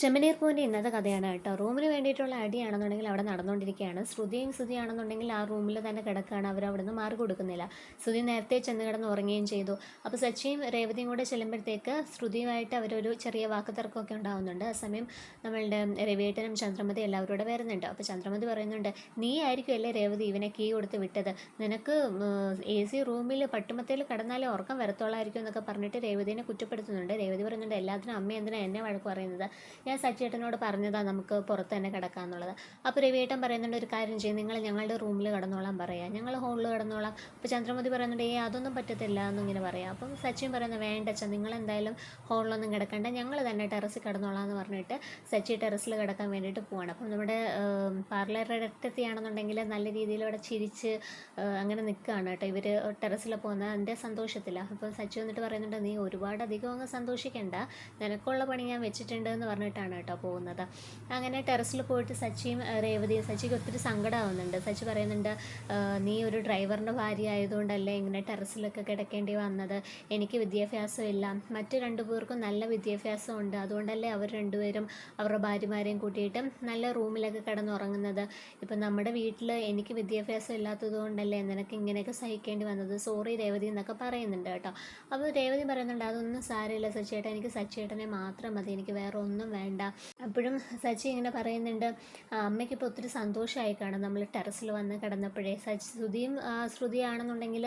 ചെമ്മനീർ പൂവിന്റെ ഇന്നത്തെ കഥയാണ് കേട്ടോ. റൂമിന് വേണ്ടിയിട്ടുള്ള അടിയാണെന്നുണ്ടെങ്കിൽ അവിടെ നടന്നുകൊണ്ടിരിക്കുകയാണ്. ശ്രുതിയും ശ്രുതിയാണെന്നുണ്ടെങ്കിൽ ആ റൂമിൽ തന്നെ കിടക്കുകയാണ്. അവർ അവിടെ നിന്ന് മാറി കൊടുക്കുന്നില്ല. ശ്രുതി നേരത്തെ ചെന്ന് കിടന്ന് ഉറങ്ങുകയും ചെയ്തു. അപ്പോൾ സച്ചിയും രേവതിയും കൂടെ ചെല്ലുമ്പോഴത്തേക്ക് ശ്രുതിയുമായിട്ട് അവരൊരു ചെറിയ വാക്കുതർക്കമൊക്കെ ഉണ്ടാകുന്നുണ്ട് ആ സമയം നമ്മളുടെ രവിയേട്ടനും ചന്ദ്രമതി എല്ലാവരും കൂടെ വരുന്നുണ്ട്. അപ്പോൾ ചന്ദ്രമതി പറയുന്നുണ്ട് നീ ആയിരിക്കും അല്ലേ രേവതി ഇവനെ കീ കൊടുത്ത് വിട്ടത്? നിനക്ക് എ സി റൂമിൽ പട്ടുമത്തയിൽ കിടന്നാലേ ഉറക്കം വരത്തോളായിരിക്കും എന്നൊക്കെ പറഞ്ഞിട്ട് രേവതിനെ കുറ്റപ്പെടുത്തുന്നുണ്ട്. രേവതി പറയുന്നുണ്ട് എല്ലാത്തിനും അമ്മ എന്തിനാണ് എന്നെ വഴക്ക് പറയുന്നത്? ഞാൻ സച്ചേട്ടനോട് പറഞ്ഞതാ നമുക്ക് പുറത്ത് തന്നെ കിടക്കാമെന്നുള്ളത് അപ്പോൾ രവിയേട്ടൻ പറയുന്നുണ്ട് ഒരു കാര്യം ചെയ്യും നിങ്ങൾ ഞങ്ങളുടെ റൂമിൽ കിടന്നോളാം പറയാം. ഞങ്ങൾ ഹോളിൽ കിടന്നോളാം. അപ്പോൾ ചന്ദ്രമതി പറയുന്നുണ്ട് ഏ അതൊന്നും പറ്റത്തില്ല എന്നിങ്ങനെ പറയാം. അപ്പം സച്ചിൻ പറയുന്നത് വേണ്ട അച്ഛൻ നിങ്ങൾ എന്തായാലും ഹോളിലൊന്നും കിടക്കണ്ട. ഞങ്ങൾ തന്നെ ടെറസിൽ കിടന്നോളാം എന്ന് പറഞ്ഞിട്ട് സച്ചി ടെറസിൽ കിടക്കാൻ വേണ്ടിയിട്ട് പോവാണ്. അപ്പം നമ്മുടെ പാർലറുടെ അടുത്തെത്തിയാണെന്നുണ്ടെങ്കിൽ നല്ല രീതിയിൽ അവിടെ ചിരിച്ച് അങ്ങനെ നിൽക്കുകയാണ് കേട്ടോ. ഇവർ ടെറസിൽ പോകുന്ന എന്റെ സന്തോഷത്തിലാണ് അപ്പം സച്ചി വന്നിട്ട് പറയുന്നുണ്ട് നീ ഒരുപാട് അധികം അങ്ങ് സന്തോഷിക്കണ്ട. നിനക്കുള്ള പണി ഞാൻ വെച്ചിട്ടുണ്ട് എന്ന് പറഞ്ഞിട്ടാണ് കേട്ടോ പോകുന്നത്. അങ്ങനെ ടെറസിൽ പോയിട്ട് സച്ചിയും രേവതിയും സച്ചിക്ക് ഒത്തിരി സങ്കടമാവുന്നുണ്ട് സച്ചി പറയുന്നുണ്ട് നീ ഒരു ഡ്രൈവറിന്റെ ഭാര്യ ആയതുകൊണ്ടല്ലേ ഇങ്ങനെ ടെറസിലൊക്കെ കിടക്കേണ്ടി വന്നത്? എനിക്ക് വിദ്യാഭ്യാസമില്ല. മറ്റു രണ്ടു പേർക്കും നല്ല വിദ്യാഭ്യാസം ഉണ്ട് അതുകൊണ്ടല്ലേ അവർ രണ്ടുപേരും അവരുടെ ഭാര്യമാരെയും കൂട്ടിയിട്ട് നല്ല റൂമിലൊക്കെ കിടന്നുറങ്ങുന്നത്? ഇപ്പം നമ്മുടെ വീട്ടിൽ എനിക്ക് വിദ്യാഭ്യാസം ഇല്ലാത്തത് കൊണ്ടല്ലേ നിനക്ക് ഇങ്ങനെയൊക്കെ സഹിക്കേണ്ടി വന്നത്? സോറി രേവതി എന്നൊക്കെ പറയുന്നുണ്ട് കേട്ടോ. അപ്പോൾ രേവതി പറയുന്നുണ്ട് അതൊന്നും സാരമില്ല സച്ചേട്ടൻ എനിക്ക് സച്ചേട്ടനെ മാത്രം മതി. എനിക്ക് വേറെ ഒന്നും വേണ്ട. അപ്പോഴും സച്ചി ഇങ്ങനെ പറയുന്നുണ്ട് അമ്മയ്ക്ക് ഇപ്പോൾ ഒത്തിരി സന്തോഷമായി കാണും. നമ്മൾ ടെറസിൽ വന്ന് കിടന്നപ്പോഴേ സച്ചി ശ്രുതിയും ശ്രുതിയാണെന്നുണ്ടെങ്കിൽ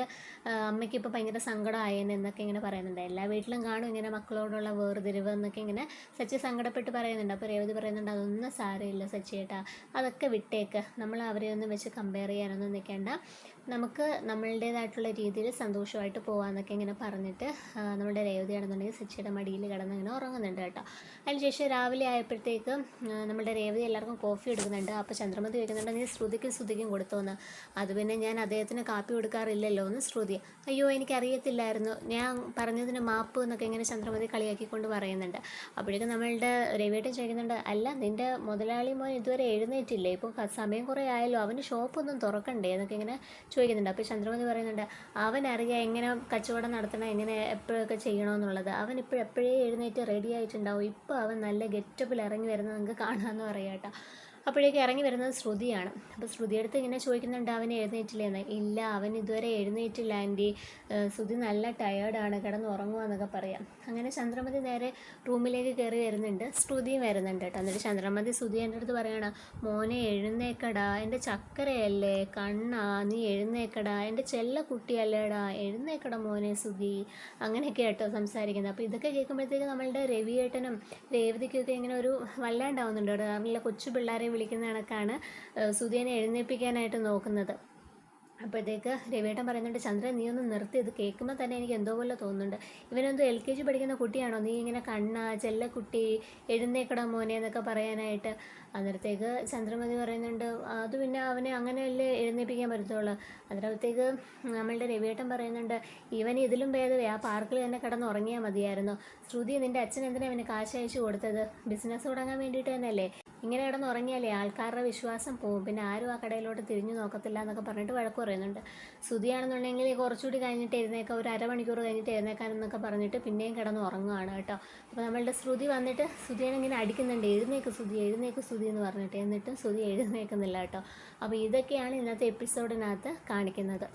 അമ്മയ്ക്ക് ഇപ്പോൾ ഭയങ്കര സങ്കടമായെന്ന് എന്നൊക്കെ ഇങ്ങനെ പറയുന്നുണ്ട്. എല്ലാ വീട്ടിലും കാണും ഇങ്ങനെ മക്കളോടുള്ള വേർതിരിവ് എന്നൊക്കെ ഇങ്ങനെ സച്ചി സങ്കടപ്പെട്ട് പറയുന്നുണ്ട്. അപ്പോൾ രേവതി പറയുന്നുണ്ട് അതൊന്നും സാരമില്ല സച്ചിയേട്ടാ അതൊക്കെ വിട്ടേക്ക്. നമ്മൾ അവരെ ഒന്നും വെച്ച് കമ്പയർ ചെയ്യാനൊന്നും നിൽക്കേണ്ട നമുക്ക് നമ്മളുടേതായിട്ടുള്ള രീതിയിൽ സന്തോഷമായിട്ട് പോകാമെന്നൊക്കെ ഇങ്ങനെ പറഞ്ഞിട്ട് നമ്മുടെ രേവതിയാണെന്നുണ്ടെങ്കിൽ സച്ചിയുടെ മടിയിൽ കിടന്ന് ഇങ്ങനെ ഉറങ്ങുന്നുണ്ട് കേട്ടോ. അതിനുശേഷം രാവിലെ ആയപ്പോഴത്തേക്ക് നമ്മുടെ രേവതി എല്ലാവർക്കും കോഫി എടുക്കുന്നുണ്ട്. അപ്പോൾ ചന്ദ്രമതി ചോദിക്കുന്നുണ്ട് നീ ശ്രുതിക്കും ശ്രുതിക്കും കൊടുത്തോന്ന്? അത് പിന്നെ ഞാൻ അദ്ദേഹത്തിന് കാപ്പി കൊടുക്കാറില്ലല്ലോ എന്ന് ശ്രുതി. അയ്യോ എനിക്കറിയത്തില്ലായിരുന്നു. ഞാൻ പറഞ്ഞതിന് മാപ്പ് എന്നൊക്കെ ഇങ്ങനെ ചന്ദ്രമതി കളിയാക്കിക്കൊണ്ട് പറയുന്നുണ്ട്. അപ്പോഴേക്കും നമ്മളുടെ രവിയേട്ടൻ ചോദിക്കുന്നുണ്ട് അല്ല നിന്റെ മുതലാളി മോൻ ഇതുവരെ എഴുന്നേറ്റില്ലേ? ഇപ്പോൾ സമയം കുറേ ആയല്ലോ അവന് ഷോപ്പൊന്നും തുറക്കണ്ടേ? എന്നൊക്കെ ഇങ്ങനെ ചോദിക്കുന്നുണ്ട്. അപ്പോൾ ചന്ദ്രമതി പറയുന്നുണ്ട് അവൻ അറിയാം എങ്ങനെ കച്ചവടം നടത്തണം എങ്ങനെ എപ്പോഴൊക്കെ ചെയ്യണമെന്നുള്ളത് അവൻ ഇപ്പോൾ എപ്പോഴേ എഴുന്നേറ്റ് റെഡി ആയിട്ടുണ്ടാവും. ഇപ്പോൾ അവൻ നല്ല ഗെറ്റപ്പിൽ ഇറങ്ങി വരുന്നത് നിങ്ങൾക്ക് കാണാമെന്ന് പറയാം കേട്ടോ. അപ്പോഴേക്ക് ഇറങ്ങി വരുന്നത് ശ്രുതിയാണ്. അപ്പോൾ ശ്രുതിയെടുത്ത് ഇങ്ങനെ ചോദിക്കുന്നുണ്ട് അവൻ എഴുന്നേറ്റില്ലെന്ന് ഇല്ല അവൻ ഇതുവരെ എഴുന്നേറ്റില്ല ആന്റി. ശ്രുതി നല്ല ടയേർഡാണ് കിടന്ന് ഉറങ്ങുക പറയാം. അങ്ങനെ ചന്ദ്രമതി നേരെ റൂമിലേക്ക് കയറി വരുന്നുണ്ട്. ശ്രുതിയും വരുന്നുണ്ട് കേട്ടോ. എന്നിട്ട് ചന്ദ്രമതി ശ്രുതി എന്റെ അടുത്ത് പറയണം മോനെ എഴുന്നേക്കടാ. എന്റെ ചക്കരയല്ലേ കണ്ണാ നീ എഴുന്നേക്കടാ. എന്റെ ചെല്ല കുട്ടിയല്ലേടാ. എഴുന്നേക്കടാ മോനെ ശ്രുതി. അങ്ങനെയൊക്കെ കേട്ടോ സംസാരിക്കുന്നത്. അപ്പോൾ ഇതൊക്കെ കേൾക്കുമ്പോഴത്തേക്ക് നമ്മളുടെ രവിയേട്ടനും രേവതിക്കൊക്കെ ഇങ്ങനെ ഒരു വല്ലാണ്ടാവുന്നുണ്ട് കേട്ടോ. കാരണം കൊച്ചു പിള്ളേരെ വിളിക്കുന്ന കണക്കാണ് സുധീനെ എഴുന്നേൽപ്പിക്കാനായിട്ട് നോക്കുന്നത്. അപ്പോഴത്തേക്ക് രവിയേട്ടൻ പറയുന്നുണ്ട് ചന്ദ്രൻ നീ ഒന്ന് നിർത്തി. ഇത് കേൾക്കുമ്പോൾ തന്നെ എനിക്ക് എന്തോ പോലെ തോന്നുന്നുണ്ട്. ഇവനെന്തോ എൽ കെ ജി പഠിക്കുന്ന കുട്ടിയാണോ? നീ ഇങ്ങനെ കണ്ണ ചെല്ലക്കുട്ടി എഴുന്നേക്കട മോനെ എന്നൊക്കെ പറയാനായിട്ട് അന്നേരത്തേക്ക് ചന്ദ്രമതി പറയുന്നുണ്ട് അത് പിന്നെ അവനെ അങ്ങനെയല്ലേ എഴുന്നേൽപ്പിക്കാൻ പറ്റത്തുള്ളൂ? അന്നേരത്തേക്ക് നമ്മളുടെ രവിയേട്ടൻ പറയുന്നുണ്ട് ഇവൻ ഇതിലും ഭേദമേ ആ പാർക്കിൽ തന്നെ കിടന്ന് ഉറങ്ങിയാൽ മതിയായിരുന്നു. ശ്രുതി നിന്റെ അച്ഛൻ എന്തിനാണ് അവന് കാശ് അയച്ചു കൊടുത്തത്? ബിസിനസ് തുടങ്ങാൻ വേണ്ടിയിട്ട് തന്നെയല്ലേ? ഇങ്ങനെ കിടന്ന് ഉറങ്ങിയാലേ ആൾക്കാരുടെ വിശ്വാസം പോകും പിന്നെ ആരും ആ കടയിലോട്ട് തിരിഞ്ഞു നോക്കത്തില്ല എന്നൊക്കെ പറഞ്ഞിട്ട് വഴക്ക് പറയുന്നുണ്ട്. സ്തുതിയാണെന്നുണ്ടെങ്കിൽ കുറച്ചുകൂടി കഴിഞ്ഞിട്ട് എഴുന്നേക്കാം ഒരു അരമണിക്കൂർ കഴിഞ്ഞിട്ട് എഴുന്നേക്കാനെന്നൊക്കെ പറഞ്ഞിട്ട് പിന്നെയും കിടന്ന് ഉറങ്ങുകയാണ് കേട്ടോ. അപ്പോൾ നമ്മളുടെ ശ്രുതി വന്നിട്ട് ശ്രുതിയാണ് ഇങ്ങനെ അടിക്കുന്നുണ്ട്. എഴുന്നേക്ക് സ്തുതി എഴുന്നേക്ക് സ്തുതി എന്ന് പറഞ്ഞിട്ട്. എന്നിട്ടും സ്തുതി എഴുന്നേക്കുന്നില്ല കേട്ടോ. അപ്പോൾ ഇതൊക്കെയാണ് ഇന്നത്തെ എപ്പിസോഡിനകത്ത് കാണിക്കുന്നത്.